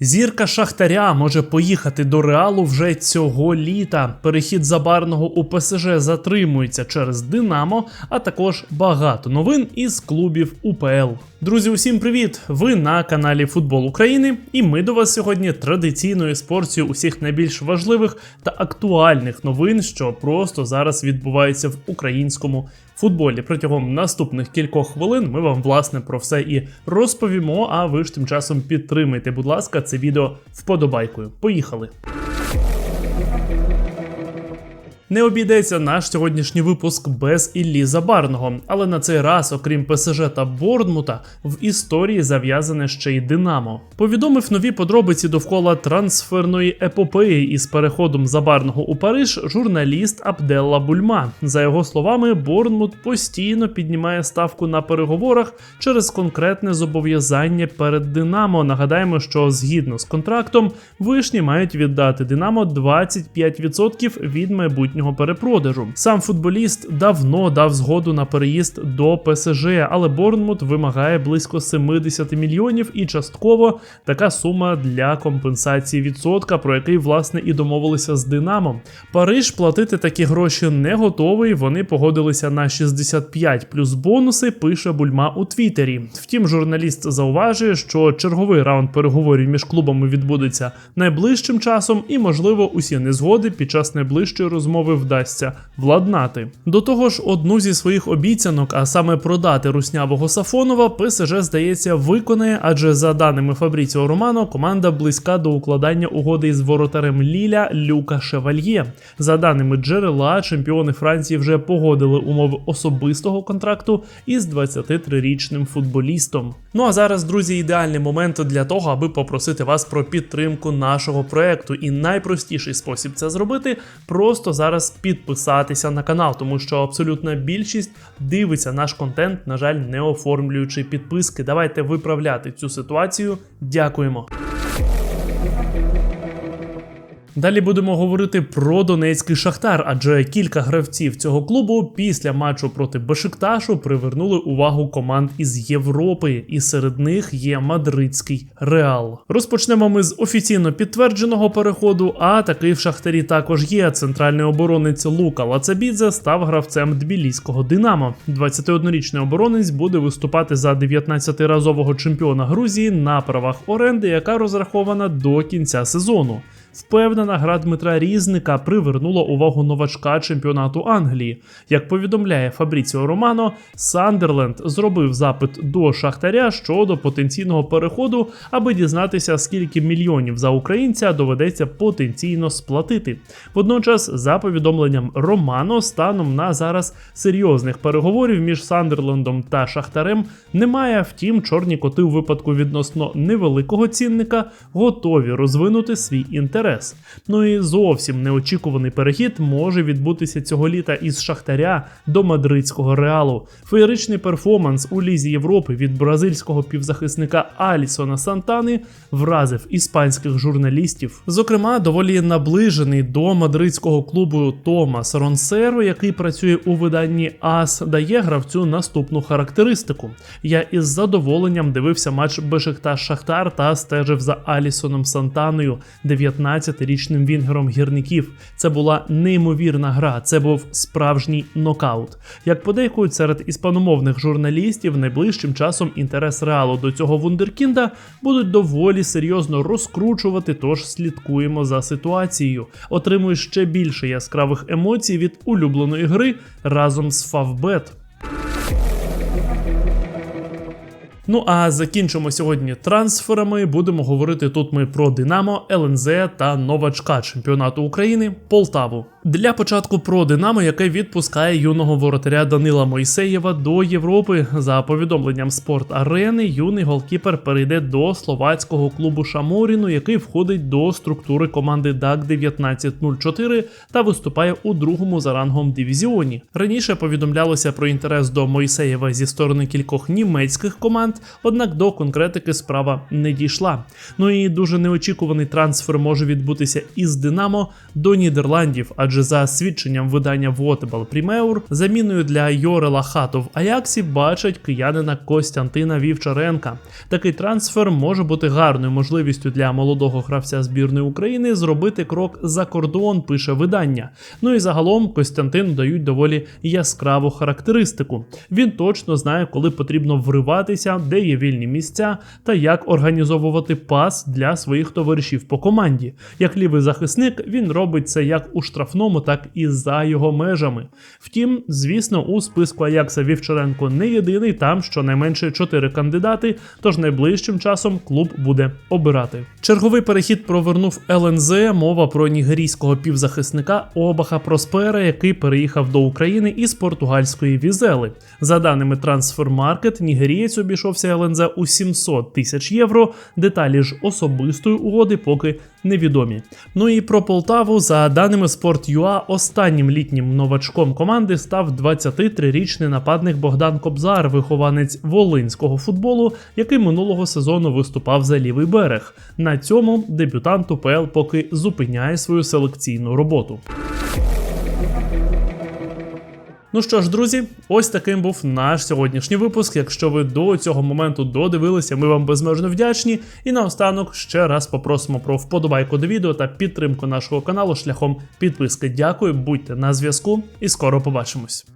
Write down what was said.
Зірка Шахтаря може поїхати до Реалу вже цього літа. Перехід Забарного у ПСЖ затримується через Динамо, а також багато новин із клубів УПЛ. Друзі, усім привіт! Ви на каналі Футбол України, і ми до вас сьогодні традиційною з усіх найбільш важливих та актуальних новин, що просто зараз відбуваються в українському футболі. Протягом наступних кількох хвилин ми вам власне про все і розповімо. А ви ж тим часом підтримайте, будь ласка, це відео вподобайкою. Поїхали! Не обійдеться наш сьогоднішній випуск без Іллі Забарного, але на цей раз, окрім ПСЖ та Бордмута, в історії зав'язане ще й Динамо. Повідомив нові подробиці довкола трансферної епопеї із переходом Забарного у Париж журналіст Абделла Бульма. За його словами, Борнмут постійно піднімає ставку на переговорах через конкретне зобов'язання перед Динамо. Нагадаємо, що згідно з контрактом вишні мають віддати Динамо 25% від майбутнього перепродажу. Сам футболіст давно дав згоду на переїзд до ПСЖ, але Борнмут вимагає близько 70 мільйонів, і частково така сума для компенсації відсотка, про який власне і домовилися з Динамо. Париж платити такі гроші не готовий. Вони погодилися на 65 плюс бонуси. Пише Бульма у Твіттері. Втім, журналіст зауважує, що черговий раунд переговорів між клубами відбудеться найближчим часом, і можливо усі незгоди під час найближчої розмови вдасться владнати. До того ж, одну зі своїх обіцянок, а саме продати руснявого Сафонова, ПСЖ здається виконає, адже за даними Фабріціо Романо, команда близька до укладання угоди із воротарем Ліля Люка Шевальє. За даними джерела, чемпіони Франції вже погодили умови особистого контракту із 23-річним футболістом. Ну а зараз, друзі, ідеальний момент для того, аби попросити вас про підтримку нашого проекту. І найпростіший спосіб це зробити просто зараз підписатися на канал, тому що абсолютна більшість дивиться наш контент, на жаль, не оформлюючи підписки. Давайте виправляти цю ситуацію. Дякуємо. Далі будемо говорити про Донецький Шахтар, адже кілька гравців цього клубу після матчу проти Бешикташу привернули увагу команд із Європи, і серед них є мадридський Реал. Розпочнемо ми з офіційно підтвердженого переходу. А такий в Шахтарі також є. Центральний оборонець Лука Лацабідзе став гравцем Тбіліського Динамо. 21-річний оборонець буде виступати за 19-разового чемпіона Грузії на правах оренди, яка розрахована до кінця сезону. Впевнена гра Дмитра Різника привернула увагу новачка чемпіонату Англії. Як повідомляє Фабріціо Романо, Сандерленд зробив запит до Шахтаря щодо потенційного переходу, аби дізнатися, скільки мільйонів за українця доведеться потенційно сплатити. Водночас, за повідомленням Романо, станом на зараз серйозних переговорів між Сандерлендом та Шахтарем немає. Втім, чорні коти у випадку відносно невеликого цінника готові розвинути свій інтерес. Ну і зовсім неочікуваний перехід може відбутися цього літа із Шахтаря до мадридського реалу. Феєричний перформанс у Лізі Європи від бразильського півзахисника Алісона Сантани вразив іспанських журналістів. Зокрема, доволі наближений до мадридського клубу Томас Ронсеро, який працює у виданні АС, дає гравцю наступну характеристику. Я із задоволенням дивився матч Бешикташ Шахтар та стежив за Алісоном Сантаною. 19 19-річним вінгером гірників. Це була неймовірна гра, це був справжній нокаут. Як подейкують серед іспаномовних журналістів, найближчим часом інтерес реалу до цього вундеркінда будуть доволі серйозно розкручувати, тож слідкуємо за ситуацією. Отримуєш ще більше яскравих емоцій від улюбленої гри разом з Favbet. Ну а закінчимо сьогодні трансферами. Будемо говорити тут ми про Динамо, ЛНЗ та новачка чемпіонату України Полтаву. Для початку про Динамо, яке відпускає юного воротаря Данила Мойсеєва до Європи. За повідомленням спорт арени, юний голкіпер перейде до словацького клубу Шаморіну, який входить до структури команди ДАК 1904 та виступає у другому за рангом дивізіоні. Раніше повідомлялося про інтерес до Мойсеєва зі сторони кількох німецьких команд, однак до конкретики справа не дійшла. Ну і дуже неочікуваний трансфер може відбутися із Динамо до Нідерландів, адже Адже за свідченням видання Вотебал Прімеур, заміною для Йорела Хату в Аяксі бачать киянина Костянтина Вівчаренка. Такий трансфер може бути гарною можливістю для молодого гравця збірної України зробити крок за кордон, пише видання. Ну і загалом Костянтину дають доволі яскраву характеристику. Він точно знає, коли потрібно вриватися, де є вільні місця та як організовувати пас для своїх товаришів по команді. Як лівий захисник, він робить це як у штрафному, так і за його межами. Втім, звісно, у списку Аякса Вівчаренко не єдиний, там щонайменше чотири кандидати, тож найближчим часом клуб буде обирати. Черговий перехід провернув ЛНЗ. Мова про нігерійського півзахисника Обаха Проспера, який переїхав до України із португальської візели. За даними Transfermarkt, нігерієць обійшовся ЛНЗ у 700 тисяч євро. Деталі ж особистої угоди поки невідомі. Ну і про Полтаву, за даними Sport.ua, останнім літнім новачком команди став 23-річний нападник Богдан Кобзар, вихованець волинського футболу, який минулого сезону виступав за лівий берег. На цьому дебютант УПЛ поки зупиняє свою селекційну роботу. Ну що ж, друзі, ось таким був наш сьогоднішній випуск. Якщо ви до цього моменту додивилися, ми вам безмежно вдячні. І наостанок ще раз попросимо про вподобайку до відео та підтримку нашого каналу шляхом підписки. Дякую, будьте на зв'язку і скоро побачимось.